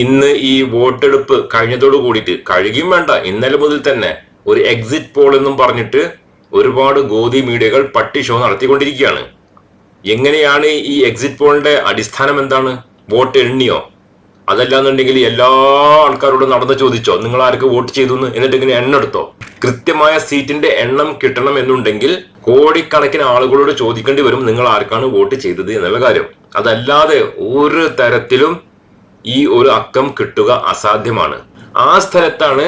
ഇന്ന് ഈ വോട്ടെടുപ്പ് കഴിഞ്ഞതോട് കൂടിയിട്ട് കഴുകിയും വേണ്ട. ഇന്നലെ മുതൽ തന്നെ ഒരു എക്സിറ്റ് പോൾ എന്നും പറഞ്ഞിട്ട് ഒരുപാട് ഗോതി മീഡിയകൾ പട്ടി ഷോ നടത്തിക്കൊണ്ടിരിക്കുകയാണ്. എങ്ങനെയാണ് ഈ എക്സിറ്റ് പോളിന്റെ അടിസ്ഥാനം എന്താണ്? വോട്ട് എണ്ണിയോ? അതല്ലാന്നുണ്ടെങ്കിൽ എല്ലാ ആൾക്കാരോടും നടന്ന് ചോദിച്ചോ നിങ്ങൾ ആർക്ക് വോട്ട് ചെയ്തു എന്ന് എന്നിട്ട് ഇങ്ങനെ എണ്ണെടുത്തോ കൃത്യമായ സീറ്റിന്റെ എണ്ണം കിട്ടണം എന്നുണ്ടെങ്കിൽ കോടിക്കണക്കിന് ആളുകളോട് ചോദിക്കേണ്ടി വരും നിങ്ങൾ ആർക്കാണ് വോട്ട് ചെയ്തത്? എന്നുള്ള കാര്യം. അതല്ലാതെ ഒരു തരത്തിലും ഈ ഒരു അക്കം കിട്ടുക അസാധ്യമാണ്. ആ സ്ഥലത്താണ്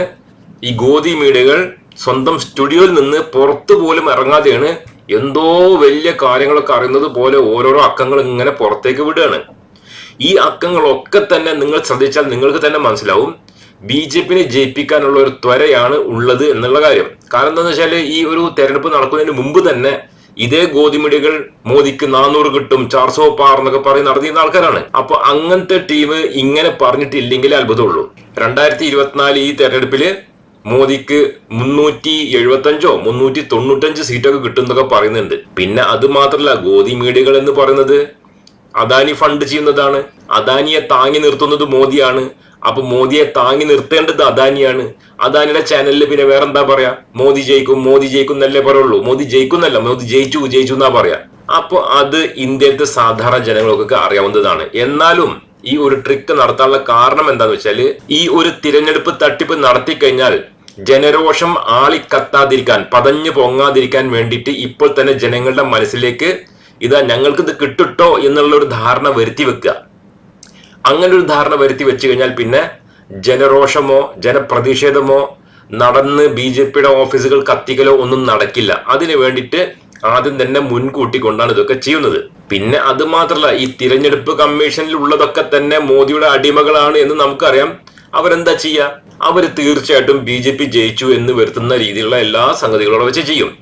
ഈ ഗോതി മീഡിയകൾ സ്വന്തം സ്റ്റുഡിയോയിൽ നിന്ന് പുറത്തു പോലും ഇറങ്ങാതെയാണ് എന്തോ വലിയ കാര്യങ്ങളൊക്കെ അറിയുന്നത് പോലെ ഓരോരോ അക്കങ്ങൾ ഇങ്ങനെ പുറത്തേക്ക് വിടുകയാണ്. ഈ അക്കങ്ങളൊക്കെ തന്നെ നിങ്ങൾ ശ്രദ്ധിച്ചാൽ നിങ്ങൾക്ക് തന്നെ മനസ്സിലാവും ബി ജെ പിനെ ജയിപ്പിക്കാനുള്ള ഒരു ത്വരയാണ് ഉള്ളത് എന്നുള്ള കാര്യം. കാരണം എന്താണെന്ന് വെച്ചാൽ ഈ ഒരു തെരഞ്ഞെടുപ്പ് നടക്കുന്നതിന് മുമ്പ് തന്നെ ഇതേ ഗോതിമിടികൾ മോദിക്ക് നാനൂറ് കിട്ടും ചാർസോ പാർ എന്നൊക്കെ പറഞ്ഞ് നടത്തിയിരുന്ന ആൾക്കാരാണ്. അപ്പൊ അങ്ങനത്തെ ടീം ഇങ്ങനെ പറഞ്ഞിട്ടില്ലെങ്കിൽ അത്ഭുതമുള്ളൂ. രണ്ടായിരത്തി ഇരുപത്തിനാല് ഈ തെരഞ്ഞെടുപ്പിൽ മോദിക്ക് മുന്നൂറ്റി എഴുപത്തഞ്ചോ മുന്നൂറ്റി തൊണ്ണൂറ്റഞ്ച് സീറ്റൊക്കെ കിട്ടും എന്നൊക്കെ പറയുന്നുണ്ട്. പിന്നെ അത് മാത്രമല്ല ഗോതി മീഡിയകൾ എന്ന് പറയുന്നത് അദാനി ഫണ്ട് ചെയ്യുന്നതാണ്. അദാനിയെ താങ്ങി നിർത്തുന്നത് മോദിയാണ്. അപ്പൊ മോദിയെ താങ്ങി നിർത്തേണ്ടത് അദാനിയാണ്. അദാനിയുടെ ചാനലിൽ പിന്നെ വേറെന്താ പറയാ? മോദി ജയിക്കും മോദി ജയിക്കും എന്നല്ലേ പറയുള്ളൂ. മോദി ജയിക്കുന്നല്ല മോദി ജയിച്ചു ജയിച്ചു എന്നാ പറയാ. അപ്പൊ അത് ഇന്ത്യയിലത്തെ സാധാരണ ജനങ്ങൾക്കൊക്കെ അറിയാവുന്നതാണ്. എന്നാലും ഈ ഒരു ട്രിക്ക് നടത്താനുള്ള കാരണം എന്താന്ന് വെച്ചാൽ ഈ ഒരു തിരഞ്ഞെടുപ്പ് തട്ടിപ്പ് നടത്തി കഴിഞ്ഞാൽ ജനരോഷം ആളിക്കത്താതിരിക്കാൻ പതഞ്ഞു പൊങ്ങാതിരിക്കാൻ വേണ്ടിയിട്ട് ഇപ്പോൾ തന്നെ ജനങ്ങളുടെ മനസ്സിലേക്ക് ഇതാ ഞങ്ങൾക്ക് ഇത് കിട്ടിട്ടോ എന്നുള്ള ഒരു ധാരണ വരുത്തി വെക്കുക. അങ്ങനെ ഒരു ധാരണ വരുത്തി വെച്ച് കഴിഞ്ഞാൽ പിന്നെ ജനരോഷമോ ജനപ്രതിഷേധമോ നടന്ന് ബി ജെ പിയുടെ ഓഫീസുകൾ കത്തിക്കലോ ഒന്നും നടക്കില്ല. അതിനു വേണ്ടിയിട്ട് ആദ്യം തന്നെ മുൻകൂട്ടി കൊണ്ടാണ് ഇതൊക്കെ ചെയ്യുന്നത്. പിന്നെ അത് മാത്രമല്ല ഈ തിരഞ്ഞെടുപ്പ് കമ്മീഷനിൽ ഉള്ളതൊക്കെ തന്നെ മോദിയുടെ അടിമകളാണ് എന്ന് നമുക്കറിയാം. അവരെന്താ ചെയ്യുക? അവർ തീർച്ചയായിട്ടും ബി ജെ പി ജയിച്ചു എന്ന് വരുത്തുന്ന രീതിയിലുള്ള എല്ലാ സംഗതികളോടെ വെച്ച് ചെയ്യും.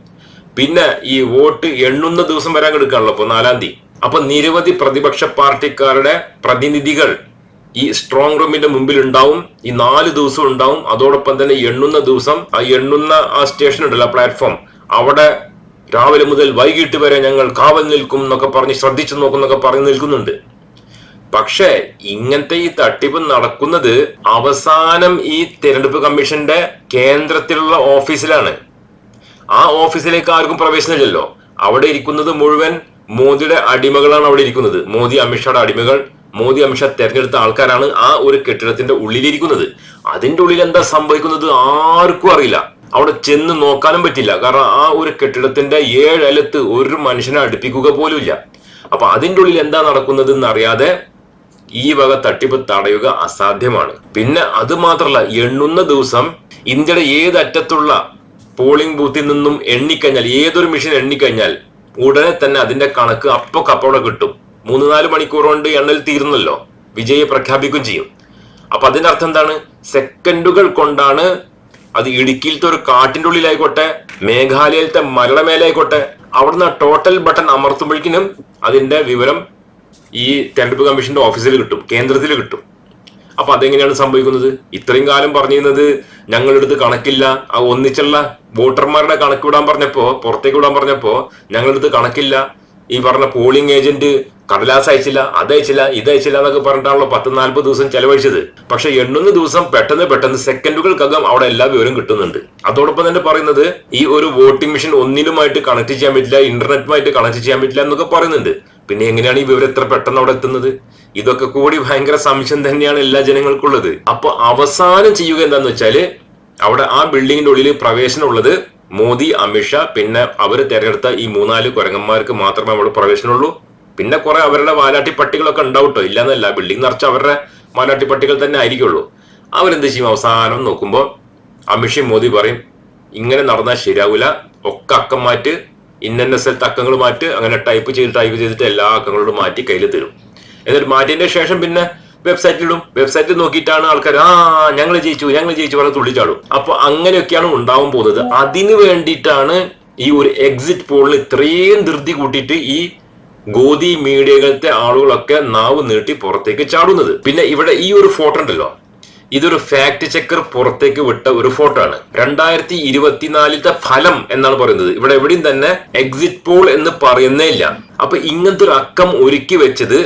പിന്നെ ഈ വോട്ട് എണ്ണുന്ന ദിവസം വരാൻ എടുക്കാണല്ലോ ഇപ്പൊ നാലാം തീയതി. അപ്പൊ നിരവധി പ്രതിപക്ഷ പാർട്ടിക്കാരുടെ പ്രതിനിധികൾ ഈ സ്ട്രോങ് റൂമിന്റെ മുമ്പിൽ ഉണ്ടാവും. ഈ നാല് ദിവസം ഉണ്ടാവും. അതോടൊപ്പം തന്നെ എണ്ണുന്ന ദിവസം ആ എണ്ണുന്ന ആ സ്റ്റേഷൻ ഉണ്ടല്ലോ പ്ലാറ്റ്ഫോം അവിടെ രാവിലെ മുതൽ വൈകിട്ട് വരെ ഞങ്ങൾ കാവൽ നിൽക്കും എന്നൊക്കെ പറഞ്ഞ് ശ്രദ്ധിച്ചു നോക്കും എന്നൊക്കെ പറഞ്ഞ് നിൽക്കുന്നുണ്ട്. പക്ഷേ ഇങ്ങനത്തെ ഈ തട്ടിപ്പ് നടക്കുന്നത് അവസാനം ഈ തെരഞ്ഞെടുപ്പ് കമ്മീഷന്റെ കേന്ദ്രത്തിലുള്ള ഓഫീസിലാണ്. ആ ഓഫീസിലേക്ക് ആർക്കും പ്രവേശനമില്ലല്ലോ. അവിടെ ഇരിക്കുന്നത് മുഴുവൻ മോദിയുടെ അടിമകളാണ് അവിടെ ഇരിക്കുന്നത്. മോദി അമിത്ഷായുടെ അടിമകൾ മോദി അമിത്ഷാ തെരഞ്ഞെടുത്ത ആൾക്കാരാണ് ആ ഒരു കെട്ടിടത്തിന്റെ ഉള്ളിലിരിക്കുന്നത്. അതിന്റെ ഉള്ളിൽ എന്താ സംഭവിക്കുന്നത് ആർക്കും അറിയില്ല. അവിടെ ചെന്ന് നോക്കാനും പറ്റില്ല. കാരണം ആ ഒരു കെട്ടിടത്തിന്റെ ഏഴലത്ത് ഒരു മനുഷ്യനെ അടുപ്പിക്കുക പോലും ഇല്ല. അപ്പൊ അതിന്റെ ഉള്ളിൽ എന്താ നടക്കുന്നത് എന്നറിയാതെ ഈ വക തട്ടിപ്പ് തടയുക അസാധ്യമാണ്. പിന്നെ അത് മാത്രമല്ല എണ്ണുന്ന ദിവസം ഇന്ത്യയുടെ ഏത് അറ്റത്തുള്ള പോളിംഗ് ബൂത്തിൽ നിന്നും എണ്ണിക്കഴിഞ്ഞാൽ ഏതൊരു മെഷീൻ എണ്ണിക്കഴിഞ്ഞാൽ ഉടനെ തന്നെ അതിന്റെ കണക്ക് അപ്പൊ കപ്പോടെ കിട്ടും. മൂന്ന് നാല് മണിക്കൂർ കൊണ്ട് എണ്ണൽ തീർന്നല്ലോ വിജയെ പ്രഖ്യാപിക്കുകയും ചെയ്യും. അപ്പൊ അതിന്റെ അർത്ഥം എന്താണ്? സെക്കൻഡുകൾ കൊണ്ടാണ് അത് ഇടുക്കിയിലത്തെ ഒരു കാട്ടിന്റെ ഉള്ളിലായിക്കോട്ടെ മേഘാലയയിലത്തെ മലയുടെ മേലായിക്കോട്ടെ അവിടുന്ന് ടോട്ടൽ ബട്ടൺ അമർത്തുമ്പോഴേക്കിനും അതിന്റെ വിവരം ഈ തെരഞ്ഞെടുപ്പ് കമ്മീഷന്റെ ഓഫീസിൽ കിട്ടും കേന്ദ്രത്തിൽ കിട്ടും. അപ്പൊ അതെങ്ങനെയാണ് സംഭവിക്കുന്നത്? ഇത്രയും കാലം പറഞ്ഞിരുന്നത് ഞങ്ങളെടുത്ത് കണക്കില്ല. ആ ഒന്നിച്ചുള്ള വോട്ടർമാരുടെ കണക്ക് വിടാൻ പറഞ്ഞപ്പോ പുറത്തേക്ക് വിടാൻ പറഞ്ഞപ്പോ ഞങ്ങളെടുത്ത് കണക്കില്ല. ഈ പറഞ്ഞ പോളിംഗ് ഏജന്റ് കടലാസ് അയച്ചില്ല അത് അയച്ചില്ല ഇത് അയച്ചില്ല എന്നൊക്കെ പറഞ്ഞിട്ടാണല്ലോ പത്ത് നാല്പത് ദിവസം ചെലവഴിച്ചത്. പക്ഷെ എണ്ണുന്ന ദിവസം പെട്ടെന്ന് പെട്ടെന്ന് സെക്കൻഡുകൾക്കകം അവിടെ എല്ലാ വിവരം കിട്ടുന്നുണ്ട്. അതോടൊപ്പം തന്നെ പറയുന്നത് ഈ ഒരു വോട്ടിംഗ് മെഷീൻ ഒന്നിലുമായിട്ട് കണക്ട് ചെയ്യാൻ പറ്റില്ല ഇന്റർനെറ്റുമായിട്ട് കണക്ട് ചെയ്യാൻ പറ്റില്ല എന്നൊക്കെ പറയുന്നുണ്ട്. പിന്നെ എങ്ങനെയാണ് ഈ വിവരം എത്ര പെട്ടെന്ന് അവിടെ എത്തുന്നത്? ഇതൊക്കെ കൂടി ഭയങ്കര സംശയം തന്നെയാണ് എല്ലാ ജനങ്ങൾക്കുള്ളത്. അപ്പൊ അവസാനം ചെയ്യുക എന്താന്ന് വെച്ചാൽ അവിടെ ആ ബിൽഡിങ്ങിന്റെ ഉള്ളിൽ പ്രവേശനം ഉള്ളത് മോദി അമിത്ഷാ പിന്നെ അവർ തെരഞ്ഞെടുത്ത ഈ മൂന്നാൽ കുരങ്ങന്മാർക്ക് മാത്രമേ അവിടെ പ്രവേശനമുള്ളൂ. പിന്നെ കുറെ അവരുടെ വാലാട്ടി പട്ടികളൊക്കെ ഉണ്ടാവട്ടോ ഇല്ലാന്നല്ല ബിൽഡിംഗ് നിറച്ച് അവരുടെ വാലാട്ടി പട്ടികൾ തന്നെ ആയിരിക്കുള്ളൂ. അവരെന്ത് ചെയ്യും? അവസാനം നോക്കുമ്പോൾ അമിത്ഷയും മോദി പറയും ഇങ്ങനെ നടന്നാൽ ശരിയാവില്ല ഒക്കെ അക്കം മാറ്റ്. ഇന്ന സ്ഥലത്ത് അക്കങ്ങൾ മാറ്റ്. അങ്ങനെ ടൈപ്പ് ചെയ്ത് ടൈപ്പ് ചെയ്തിട്ട് എല്ലാ അക്കങ്ങളോടും മാറ്റി കയ്യിൽ തരും. എന്നിട്ട് മാറ്റിയതിന്റെ ശേഷം പിന്നെ വെബ്സൈറ്റിലിടും വെബ്സൈറ്റിൽ നോക്കിയിട്ടാണ് ആൾക്കാർ ആ ഞങ്ങൾ ജയിച്ചു ഞങ്ങൾ ജയിച്ചു പറഞ്ഞ് തുള്ളിച്ചാടും. അപ്പൊ അങ്ങനെയൊക്കെയാണ് ഉണ്ടാവാൻ പോകുന്നത്. അതിന് വേണ്ടിയിട്ടാണ് ഈ ഒരു എക്സിറ്റ് പോളിൽ ഇത്രയും ധൃതി കൂട്ടിയിട്ട് ഈ ഗോതി മീഡിയകളത്തെ ആളുകളൊക്കെ നാവ് നീട്ടി പുറത്തേക്ക് ചാടുന്നത്. പിന്നെ ഇവിടെ ഈ ഒരു ഫോട്ടോ ഉണ്ടല്ലോ. ഇതൊരു ഫാക്ട് ചെക്കർ പുറത്തേക്ക് വിട്ട ഒരു ഫോട്ടോ ആണ്. രണ്ടായിരത്തി ഇരുപത്തിനാലിലത്തെ ഫലം എന്നാണ് പറയുന്നത്. ഇവിടെ എവിടെയും തന്നെ എക്സിറ്റ് പോൾ എന്ന് പറയുന്നേ ഇല്ല. അപ്പൊ ഇങ്ങനത്തെ ഒരു അക്കം ഒരുക്കി വെച്ചത്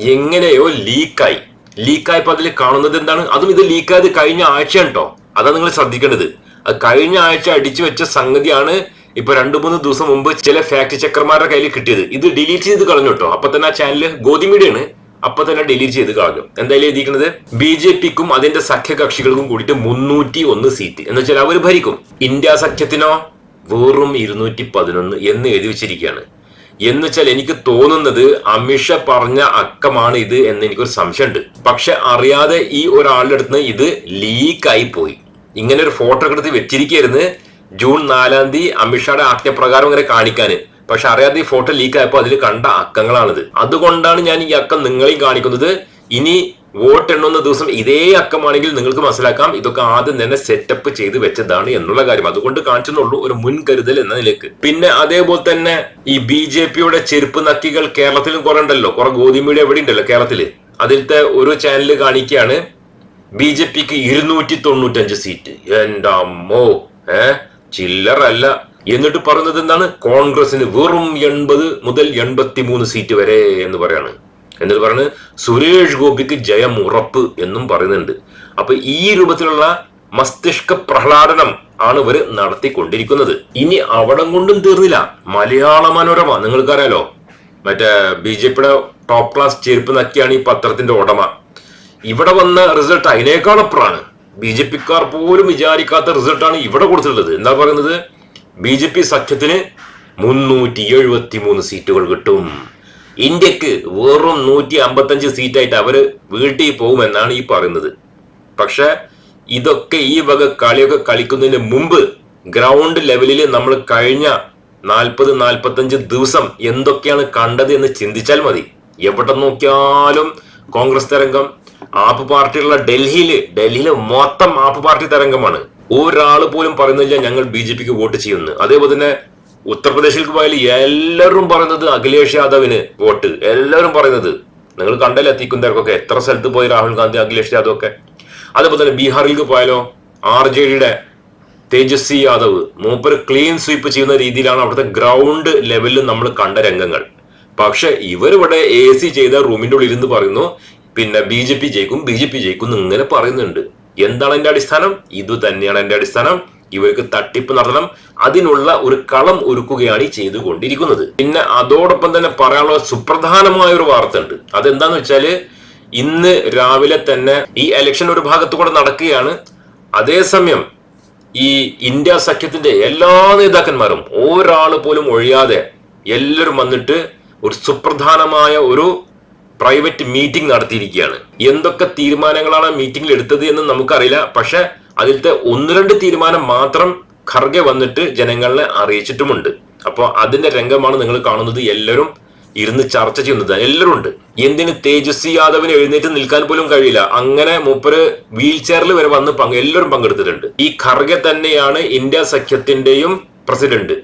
എങ്ങനെയോ ലീക്കായി ലീക്കായപ്പോ അതിൽ കാണുന്നത് എന്താണ്? അതും ഇത് ലീക്കായത് കഴിഞ്ഞ ആഴ്ചയാണ് കേട്ടോ അതാണ് നിങ്ങൾ ശ്രദ്ധിക്കേണ്ടത്. അത് കഴിഞ്ഞ ആഴ്ച അടിച്ചു വെച്ച സംഗതിയാണ് ഇപ്പൊ രണ്ടു മൂന്ന് ദിവസം മുമ്പ് ചില ഫാക്ട് ചെക്കർമാരുടെ കയ്യിൽ കിട്ടിയത്. ഇത് ഡിലീറ്റ് ചെയ്ത് കളഞ്ഞു കേട്ടോ അപ്പൊ തന്നെ ആ ചാനൽ ഗോതി മീഡിയാണ് അപ്പൊ തന്നെ ഡിലീറ്റ് ചെയ്ത് കളഞ്ഞു. എന്തായാലും എഴുതിയിരിക്കുന്നത് ബി ജെ പിക്കും അതിന്റെ സഖ്യകക്ഷികൾക്കും കൂടിയിട്ട് മുന്നൂറ്റി ഒന്ന് സീറ്റ് എന്ന് വെച്ചാൽ അവർ ഭരിക്കും. ഇന്ത്യ സഖ്യത്തിനോ? വെറും ഇരുന്നൂറ്റി പതിനൊന്ന് എന്ന് എഴുതി വെച്ചിരിക്കുകയാണ്. എന്ന് വെച്ചാൽ എനിക്ക് തോന്നുന്നത് അമിഷ പറഞ്ഞ അക്കമാണ് ഇത് എന്ന് എനിക്കൊരു സംശയമുണ്ട്. പക്ഷെ അറിയാതെ ഈ ഒരാളുടെ അടുത്ത് ഇത് ലീക്കായി പോയി. ഇങ്ങനെ ഒരു ഫോട്ടോ എടുത്ത് വെച്ചിരിക്കരുന്ന് ജൂൺ നാലാം തീയതി അമിഷയുടെ ആജ്ഞപ്രകാരം ഇങ്ങനെ കാണിക്കാന് പക്ഷെ അറിയാതെ ഈ ഫോട്ടോ ലീക്ക് ആയപ്പോൾ അതിൽ കണ്ട അക്കങ്ങളാണിത്. അതുകൊണ്ടാണ് ഞാൻ ഈ അക്കം നിങ്ങളെയും കാണിക്കുന്നത്. ഇനി വോട്ട് എണ്ണുന്ന ദിവസം ഇതേ അക്കമാണെങ്കിൽ നിങ്ങൾക്ക് മനസ്സിലാക്കാം ഇതൊക്കെ ആദ്യം തന്നെ സെറ്റപ്പ് ചെയ്ത് വെച്ചതാണ് എന്നുള്ള കാര്യം. അതുകൊണ്ട് കാണിച്ചെന്നുള്ളൂ ഒരു മുൻകരുതൽ എന്ന നിലയ്ക്ക്. പിന്നെ അതേപോലെ തന്നെ ഈ ബി ജെ പിയുടെ ചെരുപ്പ് നക്കികൾ കേരളത്തിലും കുറെ ഉണ്ടല്ലോ. കുറെ ഗോതിമീഡിയ എവിടെ ഉണ്ടല്ലോ കേരളത്തിൽ. അതിലത്തെ ഒരു ചാനൽ കാണിക്കുകയാണ് ബി ജെ പിക്ക് ഇരുന്നൂറ്റി തൊണ്ണൂറ്റഞ്ച് സീറ്റ്. എന്റെ അമ്മോ ഏ? ചില്ലറല്ല. എന്നിട്ട് പറയുന്നത് എന്താണ്? കോൺഗ്രസിന് വെറും എൺപത് മുതൽ എൺപത്തി മൂന്ന് സീറ്റ് വരെ എന്ന് പറയാണ്. എന്നിട്ട് പറയുന്നത് സുരേഷ് ഗോപിക്ക് ജയം ഉറപ്പ് എന്നും പറയുന്നുണ്ട്. അപ്പൊ ഈ രൂപത്തിലുള്ള മസ്തിഷ്ക പ്രഹ്ലാദനം ആണ് ഇവർ നടത്തിക്കൊണ്ടിരിക്കുന്നത്. ഇനി അവിടം കൊണ്ടും തീർന്നില്ല. മലയാള മനോരമ നിങ്ങൾക്കറിയാലോ? മറ്റേ ബി ജെ പിയുടെ ടോപ്പ് ക്ലാസ് ചെരുപ്പ് നക്കിയാണ് ഈ പത്രത്തിന്റെ ഉടമ. ഇവിടെ വന്ന റിസൾട്ട് അതിനേക്കാൾ അപ്പുറമാണ് ബി ജെ പിക്കാർ പോലും വിചാരിക്കാത്ത റിസൾട്ടാണ് ഇവിടെ കൊടുത്തിട്ടുള്ളത്. എന്താ പറയുന്നത്? ബി ജെ പി സഖ്യത്തിന് മുന്നൂറ്റി എഴുപത്തി മൂന്ന് സീറ്റുകൾ കിട്ടും. ഇന്ത്യയ്ക്ക് വെറും നൂറ്റി അമ്പത്തഞ്ച് സീറ്റായിട്ട് അവർ വീട്ടിൽ പോകുമെന്നാണ് ഈ പറയുന്നത്. പക്ഷെ ഇതൊക്കെ ഈ വക കളിയൊക്കെ കളിക്കുന്നതിന് മുമ്പ് ഗ്രൗണ്ട് ലെവലിൽ നമ്മൾ കഴിഞ്ഞ നാൽപ്പത് നാൽപ്പത്തഞ്ച് ദിവസം എന്തൊക്കെയാണ് കണ്ടത് എന്ന് ചിന്തിച്ചാൽ മതി. എവിടെ നോക്കിയാലും കോൺഗ്രസ് തരംഗം ആപ്പ് പാർട്ടിയുള്ള ഡൽഹിയിൽ ഡൽഹിയിൽ മൊത്തം ആപ്പ് പാർട്ടി തരംഗമാണ്. ഒരാൾ പോലും പറയുന്നില്ല ഞങ്ങൾ ബി ജെ പിക്ക് വോട്ട് ചെയ്യുന്നു അതേപോലെ തന്നെ ഉത്തർപ്രദേശിലേക്ക് പോയാൽ എല്ലാവരും പറയുന്നത് അഖിലേഷ് യാദവിന് വോട്ട്. എല്ലാവരും പറയുന്നത്. നിങ്ങൾ കണ്ടല്ലേ എത്തിക്കുന്നവർക്കൊക്കെ എത്ര സ്ഥലത്ത് പോയി രാഹുൽ ഗാന്ധി അഖിലേഷ് യാദവ് ഒക്കെ? അതേപോലെ തന്നെ ബീഹാറിലേക്ക് പോയാലോ? ആർ ജെ ഡിയുടെ തേജസ്വി യാദവ്. മൂപ്പര് ക്ലീൻ സ്വീപ്പ് ചെയ്യുന്ന രീതിയിലാണ് അവിടുത്തെ ഗ്രൗണ്ട് ലെവലിൽ നമ്മൾ കണ്ട രംഗങ്ങൾ. പക്ഷെ ഇവരിവിടെ എ സി ചെയ്ത റൂമിന്റെ ഉള്ളിൽ ഇരുന്ന് പറയുന്നു പിന്നെ ബി ജെ പി ജയിക്കും ബി ജെ പി ജയിക്കും എന്ന് ഇങ്ങനെ പറയുന്നുണ്ട്. എന്താണ് എന്റെ അടിസ്ഥാനം? ഇത് തന്നെയാണ് എന്റെ അടിസ്ഥാനം. ഇവർക്ക് തട്ടിപ്പ് നടത്തണം. അതിനുള്ള ഒരു കളം ഒരുക്കുകയാണ് ഈ ചെയ്തുകൊണ്ടിരിക്കുന്നത്. പിന്നെ അതോടൊപ്പം തന്നെ പറയാനുള്ള സുപ്രധാനമായ ഒരു വാർത്ത ഉണ്ട് അതെന്താന്ന് വെച്ചാൽ ഇന്ന് രാവിലെ തന്നെ ഈ ഇലക്ഷൻ ഒരു ഭാഗത്തു കൂടെ നടക്കുകയാണ്. അതേസമയം ഈ ഇന്ത്യ സഖ്യത്തിന്റെ എല്ലാ നേതാക്കന്മാരും ഒരാൾ പോലും ഒഴിയാതെ എല്ലാവരും വന്നിട്ട് ഒരു സുപ്രധാനമായ ഒരു പ്രൈവറ്റ് മീറ്റിംഗ് നടത്തിയിരിക്കുകയാണ്. എന്തൊക്കെ തീരുമാനങ്ങളാണ് മീറ്റിംഗിൽ എടുത്തത് എന്ന് നമുക്കറിയില്ല. പക്ഷെ അതിലത്തെ ഒന്ന് രണ്ട് തീരുമാനം മാത്രം ഖർഗെ വന്നിട്ട് ജനങ്ങളെ അറിയിച്ചിട്ടുമുണ്ട്. അപ്പോൾ അതിന്റെ രംഗമാണ് നിങ്ങൾ കാണുന്നത്. എല്ലാവരും ഇരുന്ന് ചർച്ച ചെയ്യുന്നത്. എല്ലാവരും ഉണ്ട്. എന്തിന് തേജസ്വി യാദവിന് എഴുന്നേറ്റ് നിൽക്കാൻ പോലും കഴിയില്ല. അങ്ങനെ മൂപ്പര് വീൽ ചെയറിൽ വരെ വന്ന് പങ്ക് എല്ലാവരും പങ്കെടുത്തിട്ടുണ്ട്. ഈ ഖർഗെ തന്നെയാണ് ഇന്ത്യ സഖ്യത്തിന്റെയും പ്രസിഡന്റ്.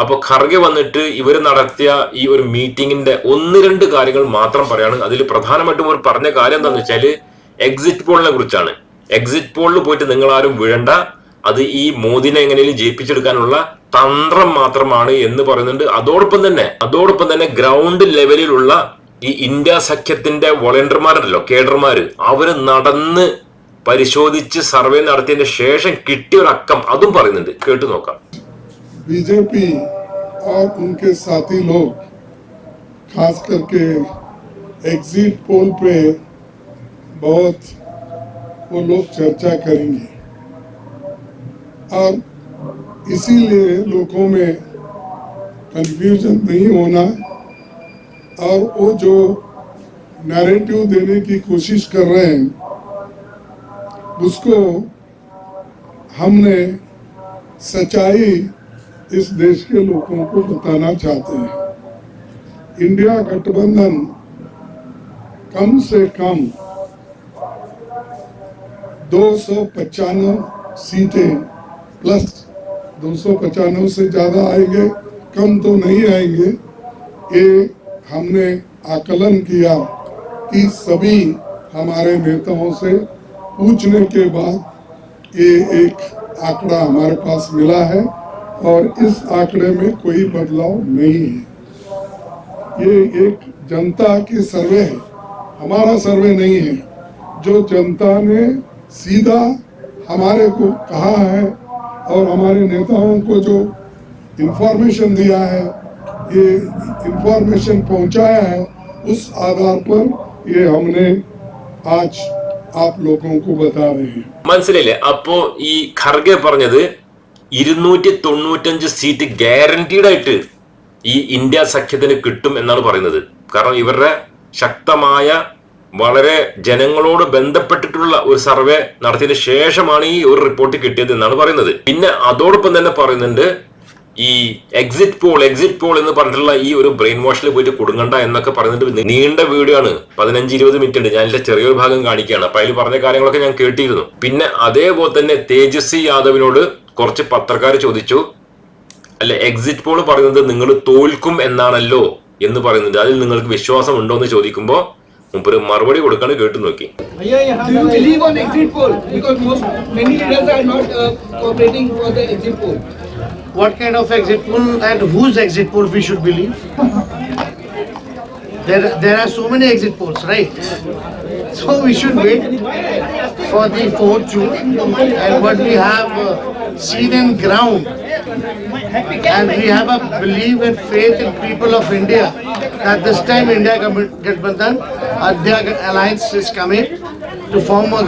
അപ്പോൾ ഖർഗെ വന്നിട്ട് ഇവർ നടത്തിയ ഈ ഒരു മീറ്റിംഗിന്റെ ഒന്ന് രണ്ട് കാര്യങ്ങൾ മാത്രം പറയാണ്. അതിൽ പ്രധാനമായിട്ടും ഒരു പറഞ്ഞ കാര്യം എന്താണെന്ന് വെച്ചാൽ എക്സിറ്റ് പോളിനെ കുറിച്ചാണ്. എക്സിറ്റ് പോളിൽ പോയിട്ട് നിങ്ങൾ ആരും വീഴണ്ട അത് ഈ മോദിനെ എങ്ങനെയും ജയിപ്പിച്ചെടുക്കാനുള്ള തന്ത്രം മാത്രമാണ് എന്ന് പറയുന്നുണ്ട് അതോടൊപ്പം തന്നെ അതോടൊപ്പം തന്നെ ഗ്രൗണ്ട് ലെവലിലുള്ള ഈ ഇന്ത്യ സഖ്യത്തിന്റെ വോളണ്ടിയർമാരുണ്ടല്ലോ കേഡർമാര് അവര് നടന്ന് പരിശോധിച്ച് സർവേ നടത്തിയതിന് ശേഷം കിട്ടിയ ഒരു അക്കം അതും പറയുന്നുണ്ട് കേട്ടു നോക്കാം बीजेपी और उनके साथी लोग खास करके एग्जिट पोल पे बहुत वो लोग चर्चा करेंगे। और इसीलिए लोगों में कंफ्यूजन नहीं होना और वो जो नैरेटिव देने की कोशिश कर रहे हैं, उसको हमने सच्चाई इस देश के लोगों को बताना चाहते हैं। इंडिया गठबंधन कम से कम दो सौ पचानवे सीटें प्लस दो सौ पचानवे से ज़्यादा आएँगे, कम तो नहीं आएँगे। ये हमने आकलन किया कि सभी हमारे नेताओं से पूछने के बाद ये एक आंकड़ा हमारे पास मिला है और इस आंकड़े में कोई बदलाव नहीं है। ये एक जनता की सर्वे है। हमारा सर्वे नहीं है। जो जनता ने सीधा हमारे को कहा है और हमारे नेताओं को जो इंफॉर्मेशन दिया है ये इंफॉर्मेशन पहुंचाया है उस आधार पर ये हमने आज आप लोगों को बता रहे हैं മനസ്സിലായില്ലേ അപ്പോ ഈ ഖർഗെ പറഞ്ഞത് ഇരുന്നൂറ്റി തൊണ്ണൂറ്റഞ്ച് സീറ്റ് ഗ്യാരണ്ടീഡ് ആയിട്ട് ഈ ഇന്ത്യ സഖ്യത്തിന് കിട്ടും എന്നാണ് പറയുന്നത് കാരണം ഇവരുടെ ശക്തമായ വളരെ ജനങ്ങളോട് ബന്ധപ്പെട്ടിട്ടുള്ള ഒരു സർവേ നടത്തിയതിന് ശേഷമാണ് ഈ ഒരു റിപ്പോർട്ട് കിട്ടിയത് എന്നാണ് പറയുന്നത്. പിന്നെ അതോടൊപ്പം തന്നെ പറയുന്നുണ്ട് ഈ എക്സിറ്റ് പോൾ എക്സിറ്റ് പോൾ എന്ന് പറഞ്ഞിട്ടുള്ള ഈ ഒരു ബ്രെയിൻ വാഷിൽ പോയിട്ട് കൊടുങ്ങണ്ട എന്നൊക്കെ പറയുന്നുണ്ട്. നീണ്ട വീഡിയോ ആണ് പതിനഞ്ച് ഇരുപത് മിനിറ്റ് ഉണ്ട്. ഞാൻ എന്റെ ചെറിയൊരു ഭാഗം കാണിക്കുകയാണ്. അപ്പൊ അതിൽ പറഞ്ഞ കാര്യങ്ങളൊക്കെ ഞാൻ കേട്ടിരുന്നു. പിന്നെ അതേപോലെ തന്നെ തേജസ്വി യാദവിനോട് കുറച്ച് പത്രക്കാർ ചോദിച്ചു അല്ല എക്സിറ്റ് പോൾ പറയുന്നത് നിങ്ങൾ തോൽക്കും എന്നാണല്ലോ? എന്ന് പറയുന്നുണ്ട്. അതിൽ നിങ്ങൾക്ക് വിശ്വാസം ഉണ്ടോ എന്ന് ചോദിക്കുമ്പോൾ മുമ്പൊരു മറുപടി കൊടുക്കാണ് കേട്ടു നോക്കി Do you believe on exit poll? Because most, many leaders are not uh, cooperating for the exit poll. what kind of exit poll and whose exit poll we should believe? There, there are so many exit polls, right? So we should wait for the 4th June and what we have uh, seen in ground. And we have a belief and faith in people of India That this time India Gathbandhan, Adya Alliance is coming to form a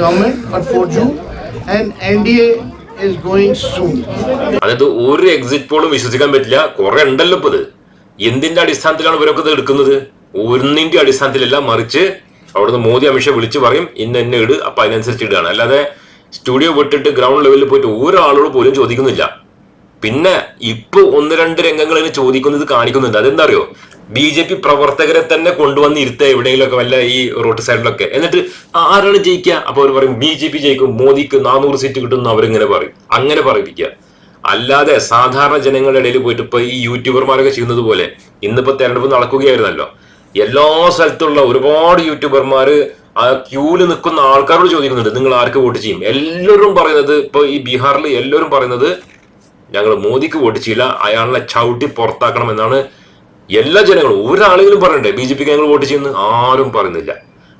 government on 4th June and NDA is going soon. അതായത് ഒരു exit പോളും വിശ്വസിക്കാൻ പറ്റില്ല. കുറെ ഉണ്ടല്ലോ ഇപ്പത്. എന്തിന്റെ അടിസ്ഥാനത്തിലാണ് ഇവരൊക്കെ എടുക്കുന്നത്? ഒന്നിന്റെ അടിസ്ഥാനത്തിലല്ല മറിച്ച് അവിടുന്ന് മോദി അമിത്ഷാ വിളിച്ച് പറയും ഇന്ന എന്നെ ഇട് അപ്പൊ അതിനനുസരിച്ച് ഇടുകയാണ് അല്ലാതെ സ്റ്റുഡിയോ വിട്ടിട്ട് ഗ്രൗണ്ട് ലെവലിൽ പോയിട്ട് ഒരാളോട് പോലും ചോദിക്കുന്നില്ല. പിന്നെ ഇപ്പൊ ഒന്ന് രണ്ട് രംഗങ്ങൾ ചോദിക്കുന്നത് കാണിക്കുന്നുണ്ട്. അതെന്താ അറിയോ? ബി ജെ പി പ്രവർത്തകരെ തന്നെ കൊണ്ടുവന്ന് ഇരുത്തുക എവിടെയെങ്കിലുമൊക്കെ വല്ല ഈ റോഡ് സൈഡിലൊക്കെ. എന്നിട്ട് ആരാണ് ജയിക്കുക? അപ്പൊ അവർ പറയും ബി ജെ പി ജയിക്കും മോദിക്ക് നാനൂറ് സീറ്റ് കിട്ടും എന്ന് അവരിങ്ങനെ പറയും. അങ്ങനെ പറയിപ്പിക്കുക. അല്ലാതെ സാധാരണ ജനങ്ങളുടെ ഇടയിൽ പോയിട്ട് ഇപ്പൊ ഈ യൂട്യൂബർമാരൊക്കെ ചെയ്യുന്നത് പോലെ ഇന്നിപ്പോ തെരഞ്ഞെടുപ്പ് നടക്കുകയായിരുന്നല്ലോ. എല്ലാ സ്ഥലത്തുള്ള ഒരുപാട് യൂട്യൂബർമാർ ആ ക്യൂൽ നിൽക്കുന്ന ആൾക്കാരോട് ചോദിക്കുന്നുണ്ട് നിങ്ങൾ ആർക്ക് വോട്ട് ചെയ്യും? എല്ലാവരും പറയുന്നത് ഇപ്പൊ ഈ ബീഹാറിൽ എല്ലാവരും പറയുന്നത് ഞങ്ങൾ മോദിക്ക് വോട്ട് ചെയ്യില്ല അയാളെ ചവിട്ടി പുറത്താക്കണം എന്നാണ് എല്ലാ ജനങ്ങളും ഒരാളെങ്കിലും പറയണ്ടേ ബി ജെ പിക്ക് ഞങ്ങൾ വോട്ട് ചെയ്യുന്നു ആരും പറയുന്നില്ല.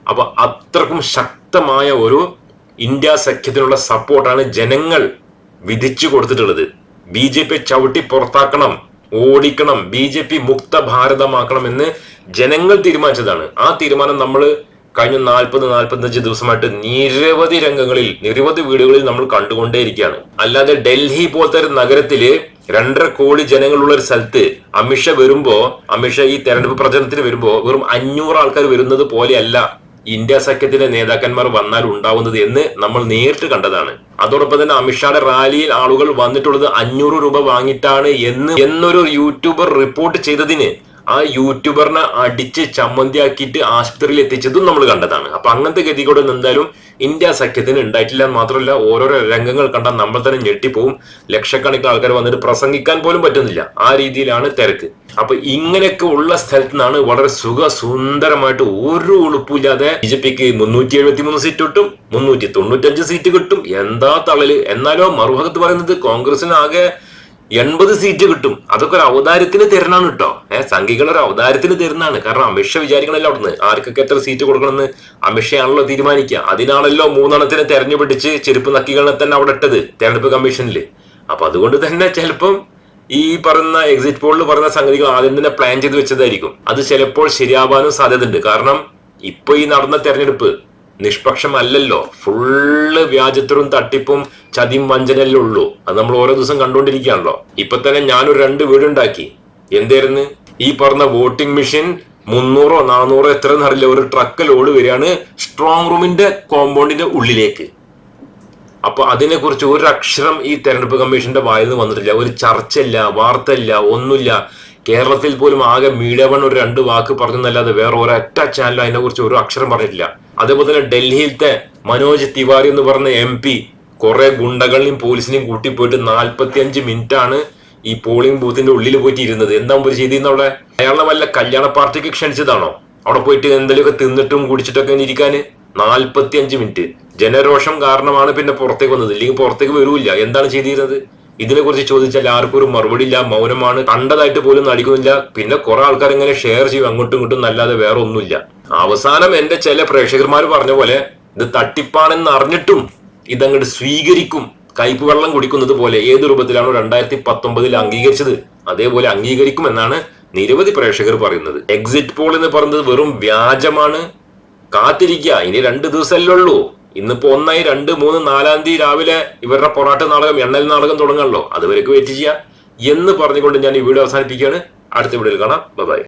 അപ്പൊ അത്രക്കും ശക്തമായ ഒരു ഇന്ത്യ സഖ്യത്തിനുള്ള സപ്പോർട്ടാണ് ജനങ്ങൾ വിധിച്ചു കൊടുത്തിട്ടുള്ളത്. ബി ജെ പി ചവിട്ടി പുറത്താക്കണം ഓടിക്കണം ബി ജെ പി മുക്ത ഭാരതമാക്കണം എന്ന് ജനങ്ങൾ തീരുമാനിച്ചതാണ്. ആ തീരുമാനം നമ്മൾ കഴിഞ്ഞ നാൽപ്പത് നാൽപ്പത്തഞ്ച് ദിവസമായിട്ട് നിരവധി രംഗങ്ങളിൽ നിരവധി വീടുകളിൽ നമ്മൾ കണ്ടുകൊണ്ടേയിരിക്കുകയാണ്. അല്ലാതെ ഡൽഹി പോലത്തെ ഒരു നഗരത്തിൽ രണ്ടര കോടി ജനങ്ങളുള്ള ഒരു സ്ഥലത്ത് അമിഷ വരുമ്പോ അമിഷ ഈ തെരഞ്ഞെടുപ്പ് പ്രചരണത്തിന് വരുമ്പോ വെറും അഞ്ഞൂറ് ആൾക്കാർ വരുന്നത് പോലെയല്ല ഇന്ത്യ സഖ്യത്തിന്റെ നേതാക്കന്മാർ വന്നാൽ ഉണ്ടാവുന്നത് എന്ന് നമ്മൾ നേരിട്ട് കണ്ടതാണ്. അതോടൊപ്പം തന്നെ അമിത്ഷായുടെ റാലിയിൽ ആളുകൾ വന്നിട്ടുള്ളത് അഞ്ഞൂറ് രൂപ വാങ്ങിയിട്ടാണ് എന്ന് എന്നൊരു യൂട്യൂബർ റിപ്പോർട്ട് ചെയ്തതിന് ആ യൂട്യൂബറിനെ അടിച്ച് ചമ്മന്തിയാക്കിയിട്ട് ആശുപത്രിയിൽ എത്തിച്ചതും നമ്മൾ കണ്ടതാണ്. അപ്പൊ അങ്ങനത്തെ ഗതികളൊന്നും എന്തായാലും ഇന്ത്യ സഖ്യത്തിന് ഉണ്ടായിട്ടില്ല മാത്രമല്ല ഓരോരോ രംഗങ്ങൾ കണ്ടാൽ നമ്മൾ തന്നെ ഞെട്ടിപ്പോവും. ലക്ഷക്കണക്കിന് ആൾക്കാർ വന്നിട്ട് പ്രസംഗിക്കാൻ പോലും പറ്റുന്നില്ല. ആ രീതിയിലാണ് തിരക്ക്. അപ്പൊ ഇങ്ങനെയൊക്കെ ഉള്ള സ്ഥലത്ത് നിന്നാണ് വളരെ സുഖ സുന്ദരമായിട്ട് ഒരു ഉളുപ്പില്ലാതെ ബി ജെ പിക്ക് മുന്നൂറ്റി എഴുപത്തി മൂന്ന് സീറ്റ് കിട്ടും മുന്നൂറ്റി തൊണ്ണൂറ്റഞ്ച് സീറ്റ് കിട്ടും. എന്താ തളൽ എന്നാലോ മറുഭാഗത്ത് പറയുന്നത് കോൺഗ്രസിന് ആകെ എൺപത് സീറ്റ് കിട്ടും. അതൊക്കെ ഒരു അവതാരത്തിന് തരണാണ് കേട്ടോ ഏഹ് സംഘികൾ ഒരു അവതാരത്തിന് തരുന്നതാണ്. കാരണം അമിഷ വിചാരിക്കണല്ലോ അവിടുന്ന്. ആർക്കൊക്കെ എത്ര സീറ്റ് കൊടുക്കണമെന്ന് അമിത്ഷയാണല്ലോ തീരുമാനിക്കുക. അതിനാണല്ലോ മൂന്നെണ്ണത്തിന് തെരഞ്ഞുപിടിച്ച് ചെരുപ്പ് നക്കികളെ തന്നെ അവിടെ ഇട്ടത് തെരഞ്ഞെടുപ്പ് കമ്മീഷനിൽ അപ്പൊ അതുകൊണ്ട് തന്നെ ചിലപ്പം ഈ പറയുന്ന എക്സിറ്റ് പോളിൽ പറയുന്ന സംഗതികൾ ആദ്യം തന്നെ പ്ലാൻ ചെയ്ത് വെച്ചതായിരിക്കും. അത് ചിലപ്പോൾ ശരിയാവാനും സാധ്യതയുണ്ട്. കാരണം ഇപ്പൊ ഈ നടന്ന തെരഞ്ഞെടുപ്പ് നിഷ്പക്ഷമല്ലല്ലോ. ഫുള്ള് വ്യാജത്തരും തട്ടിപ്പും ചതിയും വഞ്ചനല്ലേ ഉള്ളൂ. അത് നമ്മൾ ഓരോ ദിവസം കണ്ടുകൊണ്ടിരിക്കുകയാണല്ലോ ഇപ്പൊ തന്നെ ഞാനൊരു രണ്ട് വീടുണ്ടാക്കി എന്തായിരുന്നു ഈ പറഞ്ഞ വോട്ടിംഗ് മെഷീൻ മുന്നൂറോ നാനൂറോ എത്ര എന്നറിയില്ല ഒരു ട്രക്ക് ലോഡ് വരികയാണ് സ്ട്രോങ് റൂമിന്റെ കോമ്പൗണ്ടിന്റെ ഉള്ളിലേക്ക്. അപ്പൊ അതിനെക്കുറിച്ച് ഒരു അക്ഷരം ഈ തെരഞ്ഞെടുപ്പ് കമ്മീഷന്റെ വായിൽ നിന്ന് വന്നിട്ടില്ല. ഒരു ചർച്ചയില്ല വാർത്തയില്ല ഒന്നുമില്ല. കേരളത്തിൽ പോലും ആകെ മീഡിയ വൺ ഒരു രണ്ട് വാക്ക് പറഞ്ഞെന്നല്ലാതെ വേറെ ഒരൊറ്റ ചാനൽ അതിനെക്കുറിച്ച് ഒരു അക്ഷരം പറഞ്ഞിട്ടില്ല. അതേപോലെ തന്നെ ഡൽഹിയിലത്തെ മനോജ് തിവാരി എന്ന് പറഞ്ഞ എം പി കുറെ ഗുണ്ടകളെയും പോലീസിനെയും കൂട്ടിപ്പോയിട്ട് നാൽപ്പത്തി അഞ്ച് മിനിറ്റ് ആണ് ഈ പോളിംഗ് ബൂത്തിന്റെ ഉള്ളിൽ പോയിട്ട് ഇരുന്നത് എന്താ ഒരു ചെയ്തിരുന്ന അവിടെ അയാളെ വല്ല കല്യാണ പാർട്ടിക്ക് ക്ഷണിച്ചതാണോ? അവിടെ പോയിട്ട് എന്തെങ്കിലുമൊക്കെ തിന്നിട്ടും കുടിച്ചിട്ടൊക്കെ ഇരിക്കാൻ നാൽപ്പത്തി അഞ്ച് മിനിറ്റ്. ജനരോഷം കാരണമാണ് പിന്നെ പുറത്തേക്ക് വന്നത്. ഇല്ലെങ്കിൽ പുറത്തേക്ക് വരൂല്ല. എന്താണ് ചെയ്തിരുന്നത്? ഇതിനെ കുറിച്ച് ചോദിച്ചാൽ ആർക്കും ഒരു മറുപടി ഇല്ല മൗനമാണ്. കണ്ടതായിട്ട് പോലും നടിക്കുന്നില്ല. പിന്നെ കുറെ ആൾക്കാർ ഇങ്ങനെ ഷെയർ ചെയ്യും അങ്ങോട്ടും ഇങ്ങോട്ടും നല്ലാതെ വേറെ ഒന്നുമില്ല. അവസാനം എന്റെ ചില പ്രേക്ഷകർമാർ പറഞ്ഞ പോലെ ഇത് തട്ടിപ്പാണെന്ന് അറിഞ്ഞിട്ടും ഇതങ്ങോട്ട് സ്വീകരിക്കും. കയ്പ് വെള്ളം കുടിക്കുന്നത് പോലെ ഏത് രൂപത്തിലാണോ രണ്ടായിരത്തി പത്തൊമ്പതിൽ അംഗീകരിച്ചത് അതേപോലെ അംഗീകരിക്കും എന്നാണ് നിരവധി പ്രേക്ഷകർ പറയുന്നത്. എക്സിറ്റ് പോൾ എന്ന് പറയുന്നത് വെറും വ്യാജമാണ്. കാത്തിരിക്കുക. ഇനി രണ്ട് ദിവസമല്ലേ ഉള്ളൂ. ഇന്നിപ്പോ ഒന്നായി രണ്ട് മൂന്ന് നാലാം തീയതി രാവിലെ ഇവരുടെ പൊറാട്ട് നാടകം എണ്ണൽ നാടകം തുടങ്ങണല്ലോ. അതുവരേക്ക് വെയിറ്റ് ചെയ്യാം. എന്ന് പറഞ്ഞുകൊണ്ട് ഞാൻ ഈ വീഡിയോ അവസാനിപ്പിക്കുകയാണ്. അടുത്ത വീഡിയോയിൽ കാണാം. ബൈ